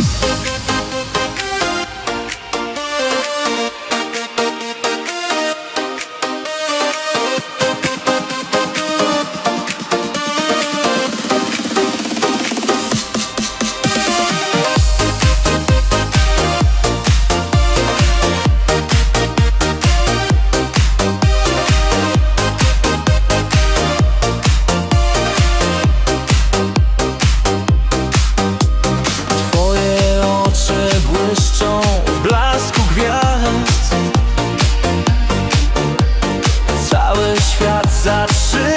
Yeah. 是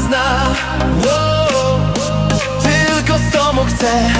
zna. Tylko z tobą chcę